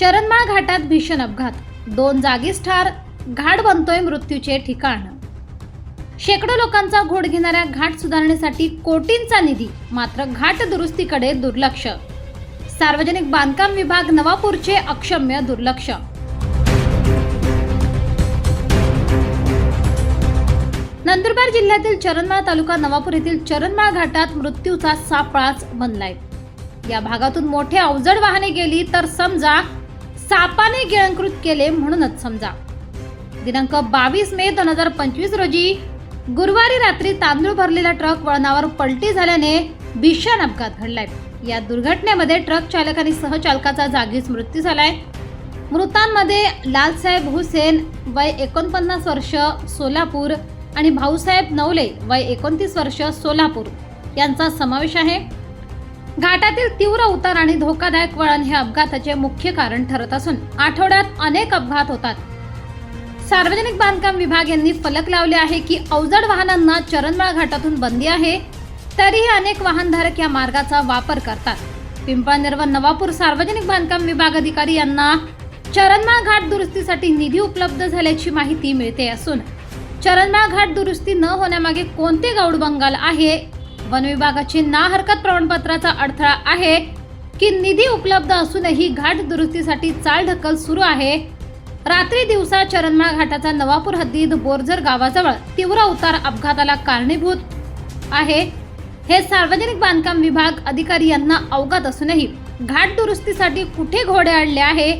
चरणमाळ घाटात भीषण अपघात. दोन जागीच ठार घाट बनतोय मृत्यूचे ठिकाण. शेकडो लोकांचा घोड घेणाऱ्या घाट सुधारण्यासाठी कोटींचा निधी मात्र घाट दुरुस्तीकडे दुर्लक्ष. सार्वजनिक बांधकाम विभाग नवापूरचे अक्षम्य दुर्लक्ष. नंदुरबार जिल्ह्यातील चरणमाळ तालुका नवापूर येथील चरणमाळ घाटात मृत्यूचा सापळाच बनलाय. या भागातून मोठे अवजड वाहने गेली तर समजा सापाने गिळंकृत केले म्हणूनच समजा. दिनांक बावीस मे दोन हजार पंचवीस रोजी गुरुवारी रात्री तांदूळ भरलेला ट्रक वळणावर पलटी झाल्याने भीषण अपघात घडलाय. या दुर्घटनेमध्ये ट्रक चालक आणि सहचालकाचा जागीच मृत्यू झालाय. मृतांमध्ये लालसाहेब हुसेन वय एकोणपन्नास वर्ष सोलापूर आणि भाऊसाहेब नवले वय एकोणतीस वर्ष सोलापूर यांचा समावेश आहे. घाटातील तीव्र उतार आणि धोकादायक वळण हे अपघाताचे मुख्य कारण ठरत असून आठवड्यात अनेक अपघात होतात. सार्वजनिक बांधकाम विभाग यांनी फलक लावले आहे की अवजड वाहनांना चरणमाळ घाटातून बंदी आहे तरीही अनेक वाहनधारक या मार्गाचा वापर करतात. पिंपळनेर व नवापूर सार्वजनिक बांधकाम विभाग अधिकारी यांना चरणमाळ घाट दुरुस्तीसाठी निधी उपलब्ध झाल्याची माहिती मिळते असून चरणमाळ घाट दुरुस्ती न होण्यामागे कोणते गौड बंगाल आहे वन विभागाची ना हरकत प्रमाणपत्राचा अडथळा आहे की निधी उपलब्ध असूनही घाट दुरुस्तीसाठी चालढकल सुरू आहे. रात्री दिवसा चरणमाळ घाटाचा नवापूर हद्दीत बोरझर गावाजवळ तीव्र उतार अपघाताला कारणीभूत आहे. हे सार्वजनिक बांधकाम विभाग अधिकारी यांना अवगत असूनही घाट दुरुस्तीसाठी कुठे घोडे आणले आहे?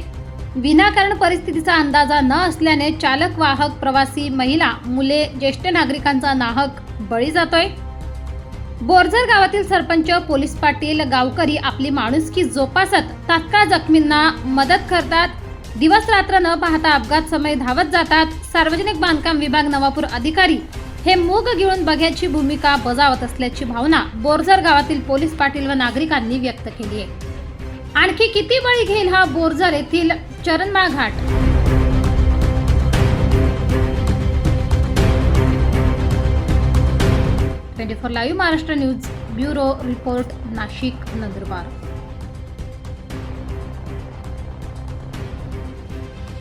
विनाकारण परिस्थितीचा अंदाजा न असल्याने चालक वाहक प्रवासी महिला मुले ज्येष्ठ नागरिकांचा नाहक बळी जातोय. बोरझर गावातील सरपंच पोलीस पाटील गावकरी आपली माणुसकी जोपासत तात्काळ जखमींना मदत करतात. दिवस रात्र न पाहता अपघात समय धावत जातात. सार्वजनिक बांधकाम विभाग नवापूर अधिकारी हे मूग गिळून बघ्याची भूमिका बजावत असल्याची भावना बोरझर गावातील पोलीस पाटील व नागरिकांनी व्यक्त केली आहे. आणखी किती बळी घेईल हा बोरझर येथील Charanmal Ghat? Twenty four live Maharashtra news bureau report Nashik Nandurbar